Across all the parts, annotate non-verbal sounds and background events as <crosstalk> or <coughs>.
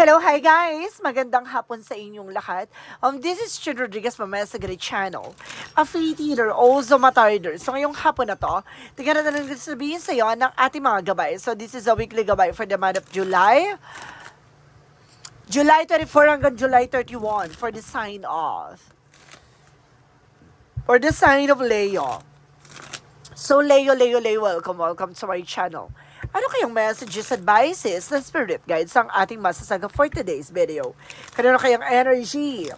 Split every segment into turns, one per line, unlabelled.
Hello, hi guys! Magandang hapon sa inyong lahat. Um, this is Chid Rodriguez from Mesagari Channel, a free theater, also matarder. So ngayong hapon na to, tingnan na lang sabihin sa iyo ng ating mga gabay. So this is a weekly gabay for the month of July. July 24 hanggang July 31 for the sign of. For the sign of Leo. So Leo, Leo, Leo, welcome, welcome to my channel. Ano kayang messages, advices, na spirit guides ang ating masasaga for today's video? Kanino kayang energy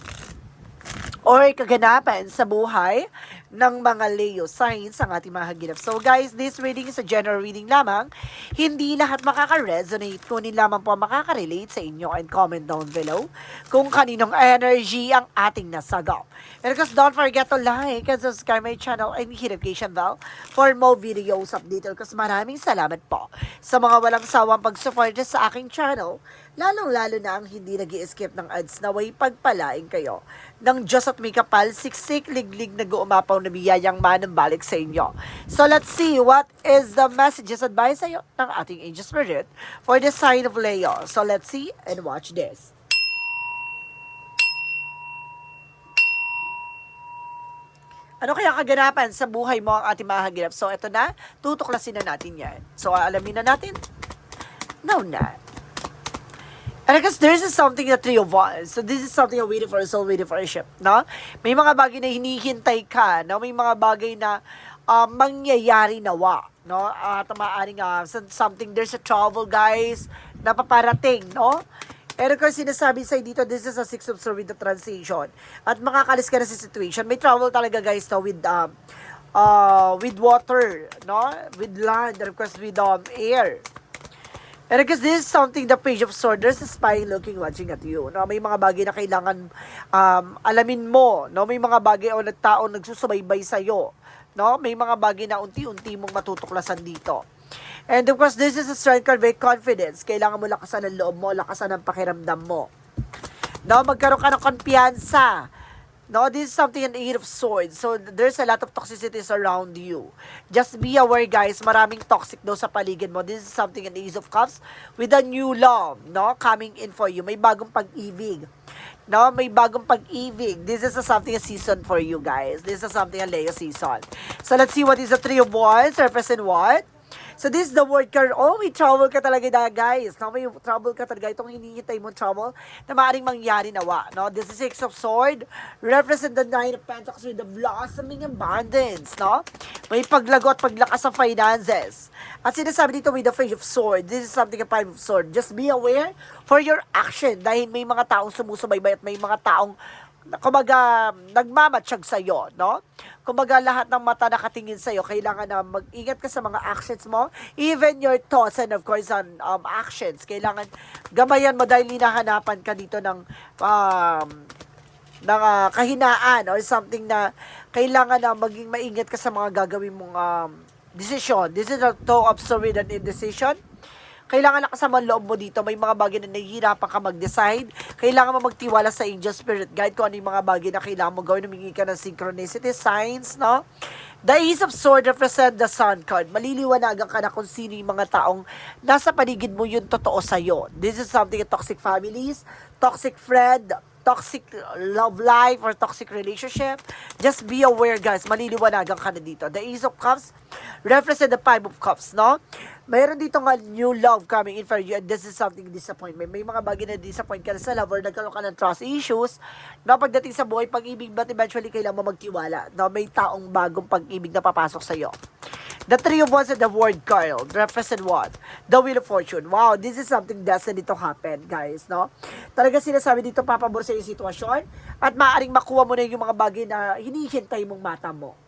or kaganapan sa buhay ng mga Leo signs ang ating mga haginap. So guys, this reading is a general reading lamang. Hindi lahat makaka-resonate, kunin lamang po ang makaka-relate sa inyo and comment down below kung kaninong energy ang ating nasagaw. And of course, don't forget to like and subscribe my channel and hit notification bell for more videos update. Kasi maraming salamat po sa mga walang sawang pag-support sa aking channel, lalong-lalo na ang hindi nag escape ng ads na way pagpalain kayo ng Diyos at may kapal, siksik, liglig, nag-uumapaw na biyayang manambalik sa inyo. So let's see what is the messages advice sa iyo ng ating angel spirit for the sign of Leo. So let's see and watch this. Ano kaya kaganapan sa buhay mo ang ating mga haginap? So, ito na, tutuklasin na natin yan. So, alamin na natin? No na. And I guess this is something that three of us. So, this is something you're waiting for soul, waiting for a ship, no? May mga bagay na hinihintay ka, no? May mga bagay na uh, mangyayari nawa, no? At maaaring uh, something, there's a trouble, guys, na paparating, no? Of course, sinasabi sa'yo dito, this is a six of swords with the transition. At makakalis ka na sa situation. May trouble talaga guys no, with um, uh, with water, no? With land, and of course with um, air. And I guess this is something the page of swords, there's a spy looking, watching at you. No? May mga bagay na kailangan um, alamin mo. No? May mga bagay o nagtao nagsusubaybay sa'yo. No? May mga bagay na unti-unti mong matutuklasan dito. And of course, this is a strength card with confidence. Kailangan mo lakasan ang loob mo, lakasan ang pakiramdam mo. No, magkaroon ka ng kumpiyansa. No, this is something an eight of swords. So, there's a lot of toxicities around you. Just be aware, guys. Maraming toxic daw sa paligid mo. This is something an ace of cups with a new love, no, coming in for you. May bagong pag-ibig. No, may bagong pag-ibig. This is a something a season for you, guys. This is something a Leo season. So, let's see what is the three of wands. Represent what? So this is the word card. Oh, may trouble ka talaga na guys. No, may trouble ka talaga. Itong hinihintay mo trouble na maaaring mangyari nawa. No, this is Six of Sword. Represent the Nine of Pentacles with the blossoming abundance. No, may paglago at paglakas sa finances. At sinasabi dito with the Page of Sword. This is something a Five of Sword. Just be aware for your action. Dahil may mga taong sumusubaybay at may mga taong kumbaga, nagmamatsyag sa'yo, no? Kumbaga, lahat ng mata nakatingin sa'yo, kailangan na mag-ingat ka sa mga actions mo, even your thoughts and of course, on um, actions. Kailangan gamayan mo dahil hinahanapan ka dito ng um, ng uh, kahinaan or something na kailangan na maging maingat ka sa mga gagawin mong um, decision. This is a to observe an indecision kailangan nakasama ang loob mo dito. May mga bagay na nahihirapan ka mag-decide. Kailangan mo magtiwala sa angel spirit guide kung ano yung mga bagay na kailangan mo gawin. Humingi ka ng synchronicity, signs, no? The Ace of Swords represent the Sun card. Maliliwanagan ka na kung sino yung mga taong nasa paligid mo yung totoo sa'yo. This is something toxic families, toxic friend, toxic love life or toxic relationship. Just be aware guys, maliliwanagan ka na dito. The Ace of Cups represent the Five of Cups, no? Mayroon dito nga new love coming in for you and this is something disappointment. May mga bagay na disappoint ka na sa love or nagkaroon ka ng trust issues na pagdating sa buhay, pag-ibig, but eventually kailangan mo magtiwala na may taong bagong pag-ibig na papasok sa iyo. The three of wands and the word card represent what? The wheel of fortune. Wow, this is something destiny to happen, guys, no? Talaga sinasabi dito, papabor sa yung sitwasyon at maaaring makuha mo na yung mga bagay na hinihintay mong mata mo.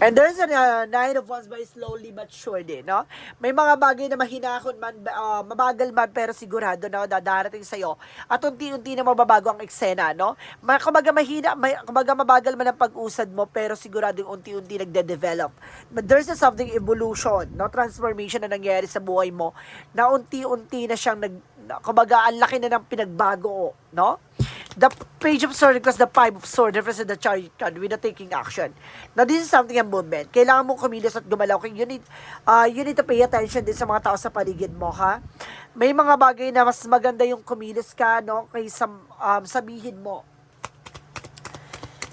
And there's a uh, nine of wands by slowly but surely, no? May mga bagay na mahinahon man, uh, mabagal man, pero sigurado na dadarating sa'yo. At unti-unti na mababago ang eksena, no? Kumbaga mahina, may, kumbaga mabagal man ang pag-usad mo, pero sigurado unti-unti nagde-develop. But there's a something evolution, no? Transformation na nangyayari sa buhay mo, na unti-unti na siyang nag, kumbaga ang laki na ng pinagbago, no? The page of sword because the five of sword represents the chariot card with the taking action. Now, this is something a movement. Kailangan mong kumilos at gumalaw. You need, uh, you need to pay attention din sa mga tao sa paligid mo, ha? May mga bagay na mas maganda yung kumilos ka, no? Kaysa um, sabihin mo.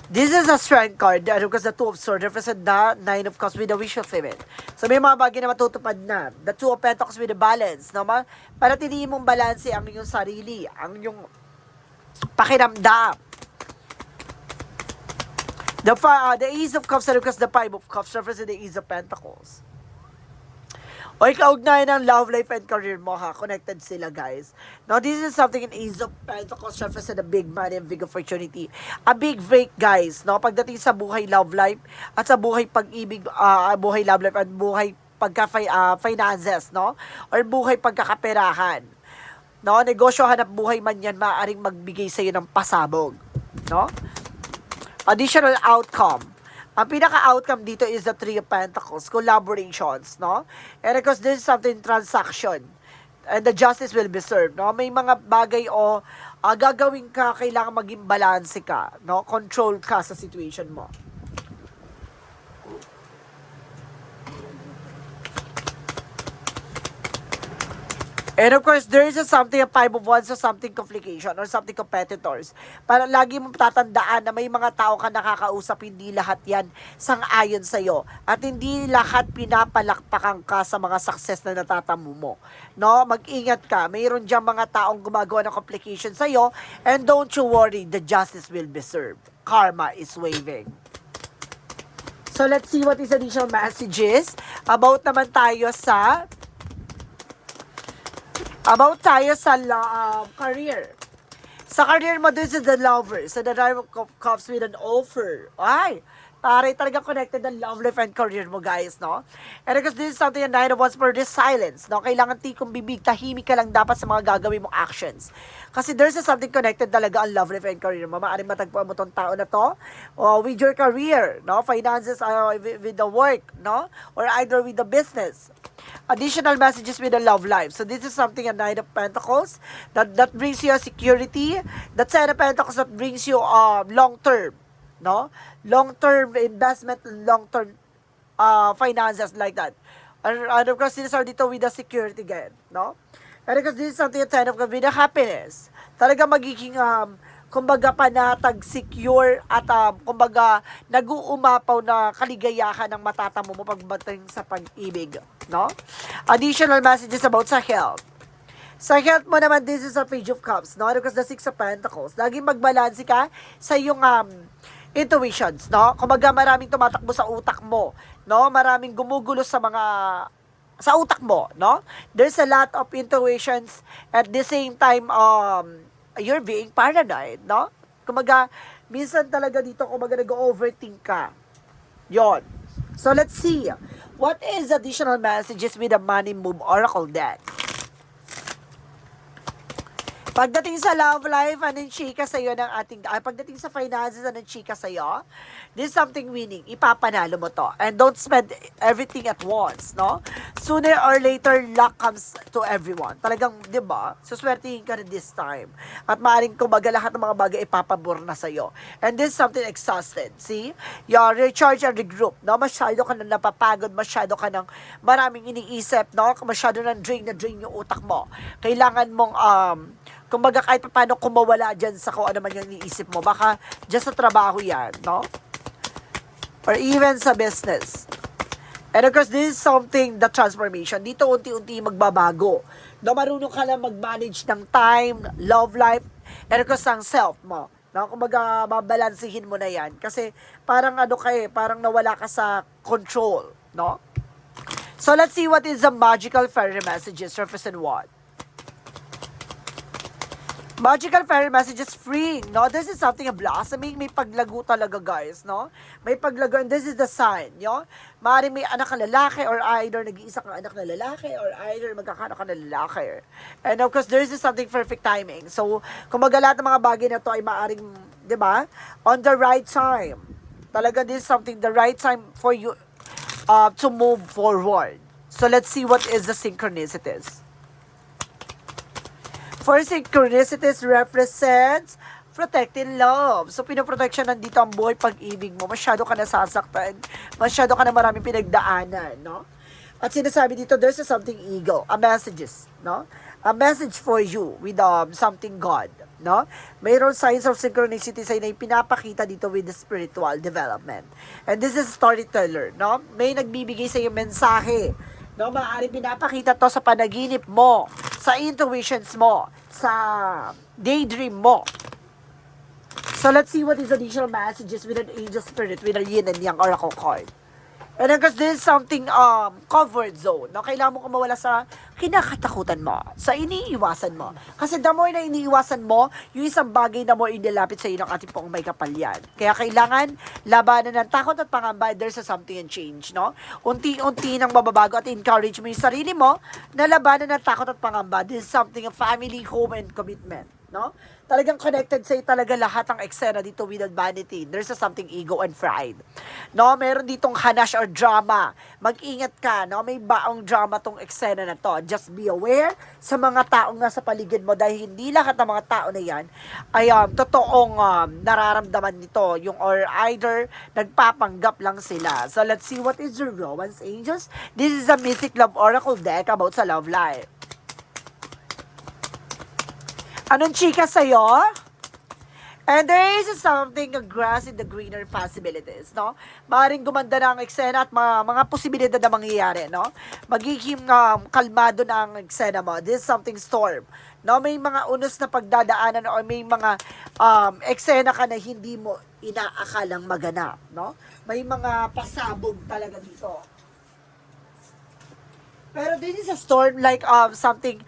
This is a strength card because the two of swords represent the nine of cups with the wish of women. So may mga bagay na matutupad na. The two of pentacles with the balance. No? Para tinihin mong balance ang iyong sarili, ang iyong pakiramdam. The, uh, the Ace of Cups because the Five of Cups represent the Ace of Pentacles. O ikaugnayan ng love life and career mo ha. Connected sila guys. Now this is something in Ace of Pentacles represent a big money and big opportunity. A big break guys. No? Pagdating sa buhay love life at sa buhay pag-ibig, uh, buhay love life at buhay pagka uh, finances, no? Or buhay pagkakaperahan. No? Negosyo hanap buhay man yan, maaaring magbigay sa iyo ng pasabog. No? Additional outcome. Ang pinaka-outcome dito is the Three of Pentacles, collaborations, no? And because this is something transaction, and the justice will be served, no? May mga bagay o ah, gagawin ka, kailangan maging balance ka, no? Control ka sa situation mo. And of course, there is a something, a five of wands, so something complication or something competitors. Para lagi mo tatandaan na may mga tao ka nakakausap, hindi lahat yan sang-ayon sa'yo. At hindi lahat pinapalakpakan ka sa mga success na natatamo mo. No? Mag-ingat ka. Mayroon dyan mga taong gumagawa ng complication sa'yo. And don't you worry, the justice will be served. Karma is waving. So let's see what is additional messages about naman tayo sa About tayo sa um, career. Sa career mo, this is the lover. So, the drive of Cup- cups with an offer. Ay, pare, talaga connected ang love life and career mo, guys, no? And because this is something a nine of wands for this silence, no? Kailangan tikong bibig, tahimik ka lang dapat sa mga gagawin mong actions. Kasi there's a something connected talaga ang love life and career mo. Maaaring matagpuan mo tong tao na to uh, with your career, no? Finances, uh, with, with the work, no? Or either with the business additional messages with the love life. So this is something a Nine of Pentacles that that brings you a security. That Ten of Pentacles that brings you uh, long term, no? Long term investment, long term uh, finances like that. And, and of course, these are dito with the security again, no? And because this is something a Ten of with the happiness. Talaga magiging um, kumbaga panatag, secure at um, kumbaga nag-uumapaw na kaligayahan ng matatamo mo pagdating sa pag-ibig, no? Additional messages about sa health. Sa health mo naman, this is a page of cups, no? Because the six of pentacles. Laging magbalanse ka sa iyong um, intuitions, no? Kumbaga maraming tumatakbo sa utak mo, no? Maraming gumugulo sa mga sa utak mo, no? There's a lot of intuitions at the same time um you're being paranoid, no? Kumaga, minsan talaga dito, kumaga nag-overthink ka. Yon. So, let's see. What is additional messages with the Money Move Oracle deck? Pagdating sa love life, anong chika sa'yo ng ating, ay, pagdating sa finances, anong chika sa'yo? This is something winning. Ipapanalo mo to. And don't spend everything at once, no? Sooner or later, luck comes to everyone. Talagang, di ba? Suswertihin ka rin this time. At maaaring kumbaga lahat ng mga bagay ipapabor na sa'yo. And this is something exhausted. See? You recharge and regroup, no? Masyado ka na napapagod, masyado ka ng maraming iniisip, no? Masyado nang drain na drain yung utak mo. Kailangan mong, um, kumbaga kahit pa paano kumawala dyan sa kung ano man yung iniisip mo. Baka dyan sa trabaho yan, no? Or even sa business. And of course, this is something, the transformation. Dito unti-unti magbabago. No, marunong ka lang mag-manage ng time, love life, and of course, ang self mo. No, kumbaga, babalansihin mo na yan. Kasi, parang ano ka eh, parang nawala ka sa control, no? So, let's see what is the magical fairy messages, represent what? Magical fairy messages free, no? This is something a blossoming, may paglago talaga, guys, no? May paglago, and this is the sign, no? Maaaring may anak ka lalaki, or either nag-iisa kang anak na lalaki, or either magkakanak ka na lalaki. And of course, there is something perfect timing. So, kumbaga lahat ng mga bagay na to ay maaaring, di ba? On the right time. Talaga, this is something, the right time for you uh, to move forward. So, let's see what is the synchronicities. For synchronicities represents protecting love. So, pinoprotection nandito ang buhay pag-ibig mo. Masyado ka nasasaktan. Masyado ka na maraming pinagdaanan, no? At sinasabi dito, there's a something ego, a messages, no? A message for you with um, something God, no? Mayroon signs of synchronicity sa na pinapakita dito with the spiritual development. And this is storyteller, no? May nagbibigay sa iyo mensahe, no? Maaari pinapakita to sa panaginip mo, sa intuitions mo, sa daydream mo. So let's see what is additional messages with an angel spirit, with a yin and yang oracle card. And then, because this is something um, comfort zone, no? Kailangan mo kumawala sa kinakatakutan mo, sa iniiwasan mo. Kasi the more na iniiwasan mo, yung isang bagay na more inilapit sa iyo ng ating pong may kapalyan. Kaya kailangan labanan ng takot at pangamba, there's a something and change, no? Unti-unti nang mababago at encourage mo yung sarili mo na labanan ng takot at pangamba. This is something of family, home, and commitment, no? Talagang connected sa'yo talaga lahat ng eksena dito with vanity. There's a something ego and pride. No, meron ditong hanash or drama. Mag-ingat ka, no? May baong drama tong eksena na to. Just be aware sa mga taong nasa paligid mo dahil hindi lahat ng mga tao na yan ay um, totoong um, nararamdaman nito. Yung or either nagpapanggap lang sila. So let's see what is your romance angels. This is a mythic love oracle deck about sa love life. Anong chika sa'yo? And there is something, a grass in the greener possibilities, no? Maring gumanda ang eksena at mga, mga posibilidad na mangyayari, no? Magiging um, kalmado na ang eksena mo. This is something storm. No, may mga unos na pagdadaanan o may mga um, eksena ka na hindi mo inaakalang maganap, no? May mga pasabog talaga dito. Pero this is a storm like um, something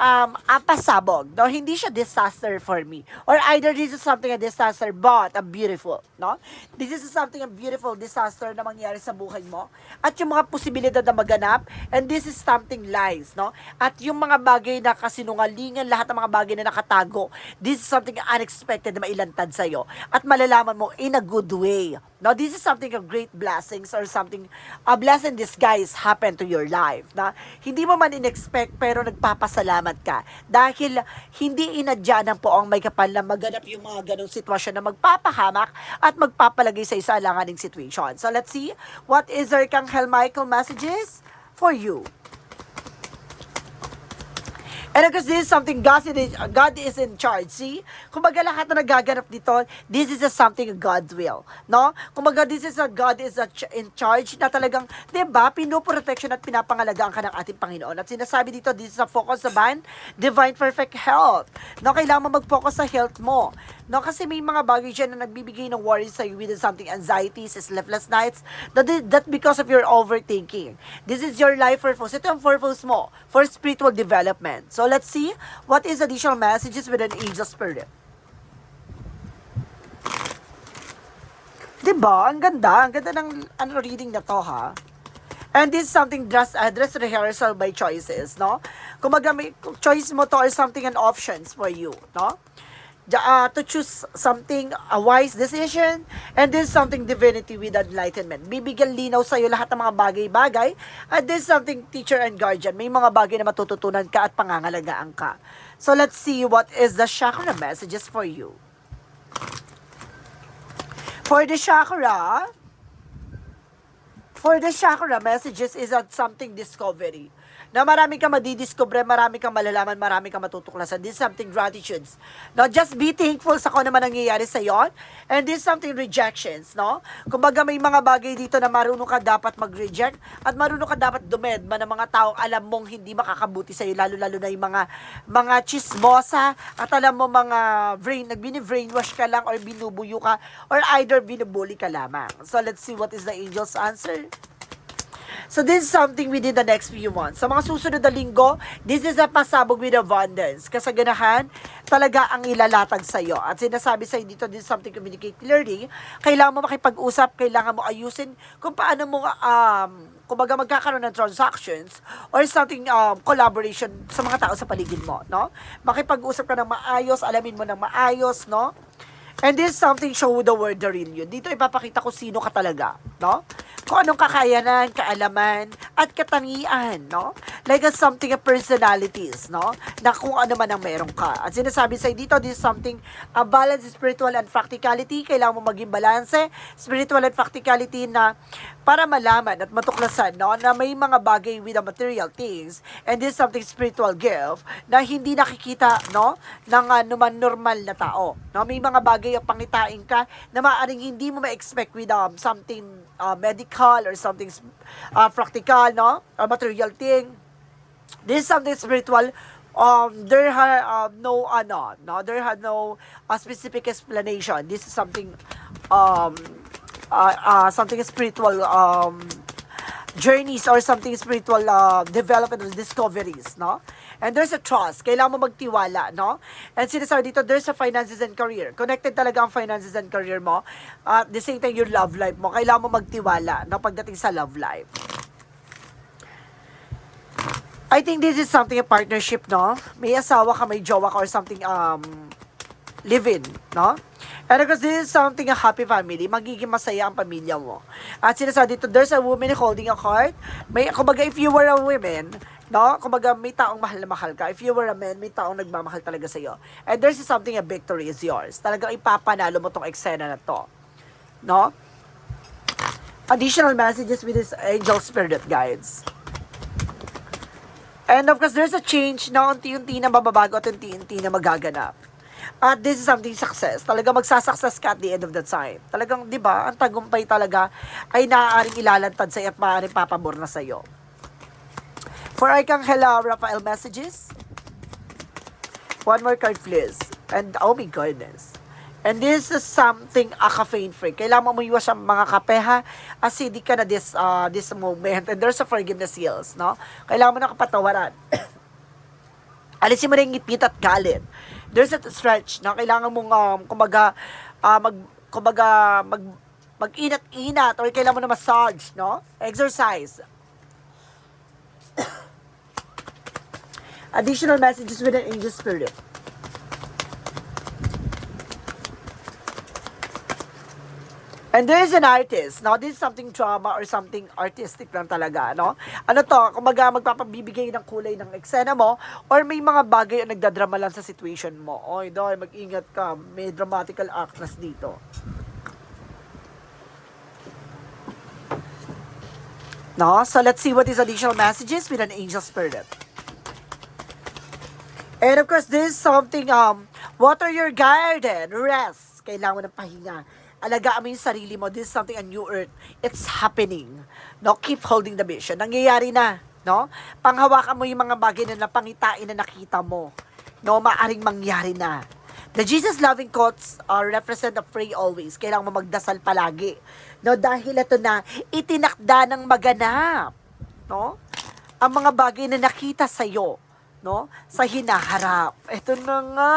um, a pasabog. No? Hindi siya disaster for me. Or either this is something a disaster but a beautiful. No? This is something a beautiful disaster na mangyari sa buhay mo. At yung mga posibilidad na maganap. And this is something lies. No? At yung mga bagay na kasinungalingan, lahat ng mga bagay na nakatago. This is something unexpected na mailantad sa'yo. At malalaman mo in a good way. No, this is something of great blessings or something, a blessing disguise happen to your life. Na hindi mo man in-expect pero nagpapasalamat ka. Dahil hindi inadya ng poong may kapal na maganap yung mga ganong sitwasyon na magpapahamak at magpapalagay sa isa alanganing situation. So let's see, what is Archangel Michael messages for you? And because this is something God is, God is in charge. See? Kumbaga lahat na nagaganap dito, this is a something God's will. No? Kumbaga this is a God is a ch- in charge na talagang, di ba, pinoprotection at pinapangalagaan ka ng ating Panginoon. At sinasabi dito, this is a focus sa ban, divine perfect health. No? Kailangan mag-focus sa health mo. No? Kasi may mga bagay dyan na nagbibigay ng worries sa'yo with something anxieties, sleepless nights, that, that because of your overthinking. This is your life purpose. Ito ang purpose mo for spiritual development. So let's see what is additional messages with an angel spirit. Diba? Ang ganda. Ang ganda ng ano, reading na to, ha? And this is something dress, uh, dress rehearsal by choices, no? Kumaga may choice mo to or something and options for you, no? Uh, to choose something, a wise decision, and is something divinity with enlightenment. Bibigyan linaw sa iyo lahat ng mga bagay-bagay, and is something teacher and guardian. May mga bagay na matututunan ka at pangangalagaan ka. So let's see what is the chakra messages for you. For the chakra, for the chakra messages is that something discovery. Na marami kang madidiscover, marami kang malalaman, marami kang matutuklasan. This is something gratitudes. No, just be thankful sa kung ano man nangyayari sa iyo. And this is something rejections, no? Kumbaga may mga bagay dito na marunong ka dapat mag-reject at marunong ka dapat dumedma ng mga taong alam mong hindi makakabuti sa iyo, lalo-lalo na yung mga mga chismosa at alam mo mga brain, nagbini-brainwash ka lang or binubuyo ka or either binubuli ka lamang. So let's see what is the angel's answer. So this is something within the next few months. Sa mga susunod na linggo, this is a pasabog with abundance. Kasaganahan, talaga ang ilalatag sa iyo. At sinasabi sa dito, this is something communicate clearly. Kailangan mo makipag-usap, kailangan mo ayusin kung paano mo um, kumbaga magkakaroon ng transactions or something um, collaboration sa mga tao sa paligid mo, no? Makipag-usap ka ng maayos, alamin mo ng maayos, no? And this is something show the word the real you. Dito ipapakita ko sino ka talaga, no? Kung anong kakayanan, kaalaman, at katangian, no? like a something a personalities, no? Na kung ano man ang meron ka. At sinasabi sa'yo dito, this is something a balance spiritual and practicality. Kailangan mo maging balanse, spiritual and practicality na para malaman at matuklasan, no? Na may mga bagay with the material things and this is something spiritual gift na hindi nakikita, no? Ng anuman normal na tao. No? May mga bagay ang pangitain ka na maaaring hindi mo ma-expect with um, something uh, medical or something uh, practical, no? A material thing. This is something spiritual. Um, there had um, no ano, no, there had no uh, specific explanation. This is something um, uh, uh, something spiritual um, journeys or something spiritual uh, development or discoveries, no? And there's a trust. Kailangan mo magtiwala, no? And sinasabi dito, there's a finances and career. Connected talaga ang finances and career mo. At the same time, your love life mo. Kailangan mo magtiwala, no? Pagdating sa love life. I think this is something a partnership, no? May asawa ka, may jowa ka, or something, um, live-in, no? And because this is something a happy family, magiging masaya ang pamilya mo. At sinasabi dito, there's a woman holding a card. May, kumbaga, if you were a woman, no? Kumbaga, may taong mahal na mahal ka. If you were a man, may taong nagmamahal talaga sa'yo. And there's something a victory is yours. Talagang ipapanalo mo tong eksena na to. No? Additional messages with this angel spirit guides. And of course, there's a change na unti-unti na mababago at unti-unti na magaganap. At this is something success. Talaga magsasuccess ka at the end of the time. Talagang, di ba, ang tagumpay talaga ay naaaring ilalantad sa'yo at maaaring papabor na sa'yo. For Arcangel uh, Raphael messages. One more card, please. And, oh my goodness. And this is something a caffeine free. Kailangan mo iwas sa mga kape ha. Acidic ka na this, uh, this moment. And there's a forgiveness heals, no? Kailangan mo na kapatawaran. <coughs> Alisin mo na yung ngipit at galit. There's a stretch na kailangan mong, um, kumbaga, uh, mag, kumbaga, mag, mag-inat-inat or kailangan mo na massage, no? Exercise. Additional messages with an angel spirit. And there is an artist. Now, this is something drama or something artistic lang talaga, no? Ano to, kumaga magpapabibigay ng kulay ng eksena mo or may mga bagay na nagdadrama lang sa situation mo. Oy, doy, mag-ingat ka. May dramatical actress dito. No? So, let's see what is additional messages with an angel spirit. And of course, this is something, um, water your garden, rest. Kailangan ng pahinga. Alagaan mo yung sarili mo. This is something a new earth. It's happening. No? Keep holding the vision. Nangyayari na. No? Panghawakan mo yung mga bagay na napangitain na nakita mo. No? Maaring mangyari na. The Jesus loving quotes are represent a pray always. Kailangan mo magdasal palagi. No? Dahil ito na, itinakda ng maganap. No? Ang mga bagay na nakita sa'yo no? Sa hinaharap. Ito na nga.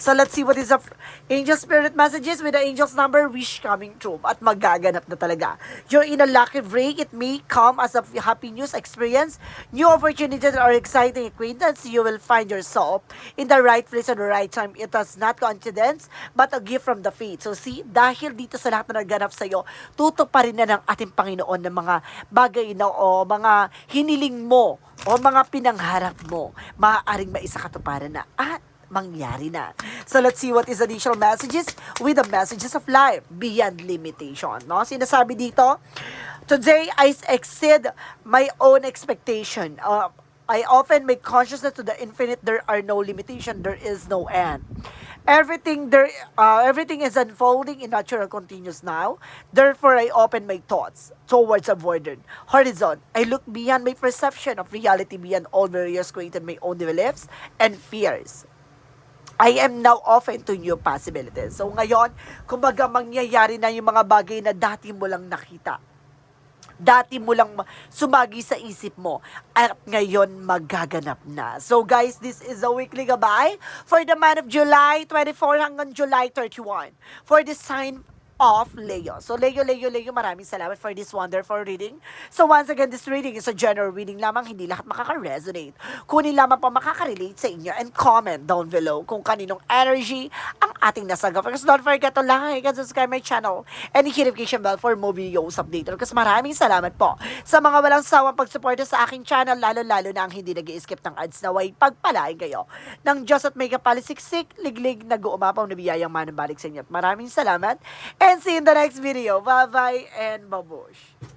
So let's see what is the angel spirit messages with the angel's number wish coming true at magaganap na talaga. You're in a lucky break. It may come as a happy news experience, new opportunities or exciting acquaintance. You will find yourself in the right place at the right time. It was not coincidence, but a gift from the faith. So see, dahil dito sa lahat na naganap sa iyo, tutuparin na ng ating Panginoon ng mga bagay na o mga hiniling mo o mga pinangharap mo, maaaring maisakatuparan na at mangyari na. So let's see what is additional messages with the messages of life beyond limitation. No? Sinasabi dito, Today I exceed my own expectation. Uh, I often make consciousness to the infinite. There are no limitation. There is no end. Everything there, uh, everything is unfolding in natural continuous now. Therefore, I open my thoughts towards a border horizon. I look beyond my perception of reality, beyond all barriers created my own beliefs and fears. I am now open to new possibilities. So ngayon, kumbaga mangyayari na yung mga bagay na dati mo lang nakita. Dati mo lang ma- sumagi sa isip mo at ngayon magaganap na. So guys, this is a weekly gabay for the month of July 24 hanggang July 31. For the sign of Leo. So, Leo, Leo, Leo, maraming salamat for this wonderful reading. So, once again, this reading is a general reading lamang, hindi lahat makaka-resonate. Kunin lamang po makaka-relate sa inyo and comment down below kung kaninong energy ang ating nasagap. Because don't forget to like and subscribe my channel and hit notification bell for more videos updated. Kasi maraming salamat po sa mga walang sawang pagsuporta sa aking channel, lalo-lalo na ang hindi nag skip ng ads na way pagpalain kayo ng Diyos at may kapalisiksik, liglig, nag-uumapaw na biyayang manang balik sa inyo. Maraming salamat and see you in the next video. Bye-bye and babush.